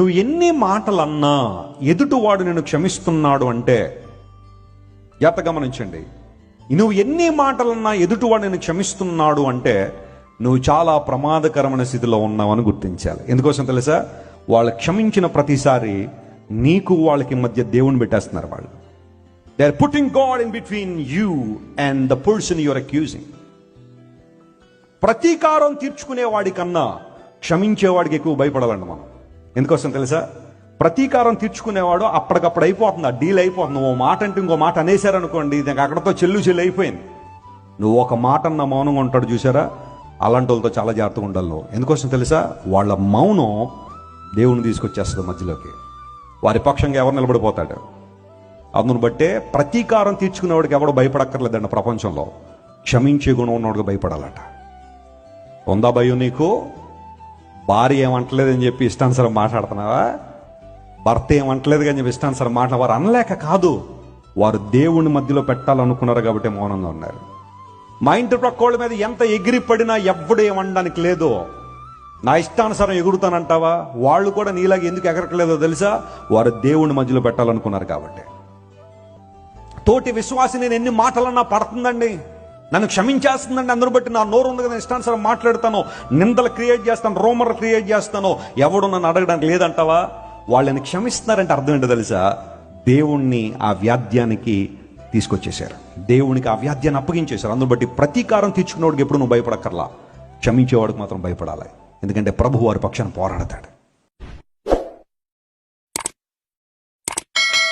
నువ్వు ఎన్ని మాటలన్నా ఎదుటివాడు నేను క్షమిస్తున్నాడు అంటే జాగ్రత్త గమనించండి. నువ్వు ఎన్ని మాటలన్నా ఎదుటివాడు నేను క్షమిస్తున్నాడు అంటే నువ్వు చాలా ప్రమాదకరమైన స్థితిలో ఉన్నావని గుర్తించాలి. ఎందుకోసం తెలుసా? వాళ్ళు క్షమించిన ప్రతిసారి నీకు వాళ్ళకి మధ్య దేవుని పెట్టేస్తున్నారు వాళ్ళు. They are putting God in between you and the person your accusing ప్రతీకారం తీర్చుకునే వాడికన్నా క్షమించేవాడికి ఎక్కువ భయపడాలండి మనం. ఎందుకోసం తెలుసా? ప్రతీకారం తీర్చుకునేవాడు అప్పటికప్పుడు అయిపోతుంది. ఆ డీల్ అయిపోతుంది. ఓ మాట అంటే ఇంకో మాట అనేసారనుకోండి నాకు అక్కడతో చెల్లు చెల్లు అయిపోయింది. నువ్వు ఒక మాట అన్న మౌనంగా ఉంటాడు చూసారా అలాంటి వాళ్ళతో చాలా జాగ్రత్తగా ఉండాలి ఎందుకోసం తెలుసా? వాళ్ళ మౌనం దేవుని తీసుకొచ్చేస్తుంది మధ్యలోకి. వారి పక్షంగా ఎవరు నిలబడిపోతాడు? అందును బట్టే ప్రతీకారం తీర్చుకునేవాడికి ఎవడు భయపడక్కర్లేదండి ప్రపంచంలో. క్షమించే గుణం ఉన్నవాడికి భయపడాలట. ఉందా భయం నీకు? భార్య ఏమంటలేదని చెప్పి ఇష్టానుసారం మాట్లాడుతున్నావా? భర్త ఏమంటలేదు కానీ చెప్పి ఇష్టానుసారం మాట్లాడ వారు అనలేక కాదు. వారు దేవుని మధ్యలో పెట్టాలనుకున్నారు కాబట్టి మౌనంగా ఉన్నారు. మా ఇంటి ప్రక్కోళ్ళ మీద ఎంత ఎగిరి పడినా ఎవ్వడు ఏమనడానికి లేదు. నా ఇష్టానుసారం ఎగురుతానంటావా? వాళ్ళు కూడా నీలాగే ఎందుకు ఎగరట్లేదో తెలుసా? వారు దేవుని మధ్యలో పెట్టాలనుకున్నారు కాబట్టి. తోటి విశ్వాసి నేను ఎన్ని మాటలన్నా పడుతుందండి. నన్ను క్షమించేస్తుందండి అందరూ బట్టి నా నోరు ఉంది కదా ఇష్టానుసారం మాట్లాడతాను. నిందలు క్రియేట్ చేస్తాను రోమర్లు క్రియేట్ చేస్తాను. ఎవడు నన్ను అడగడానికి లేదంటావా? వాళ్ళని క్షమిస్తున్నారంటే అర్థం ఏంటో తెలుసా? దేవుణ్ణి ఆ వ్యాధ్యానికి తీసుకొచ్చేశారు. దేవునికి ఆ వ్యాధ్యాన్ని అప్పగించేశారు. అందును బట్టి ప్రతీకారం తీర్చుకునేవాడికి ఎప్పుడు నువ్వు భయపడక్కర్లా. క్షమించేవాడికి మాత్రం భయపడాలి. ఎందుకంటే ప్రభు వారి పక్షాన పోరాడతాడు.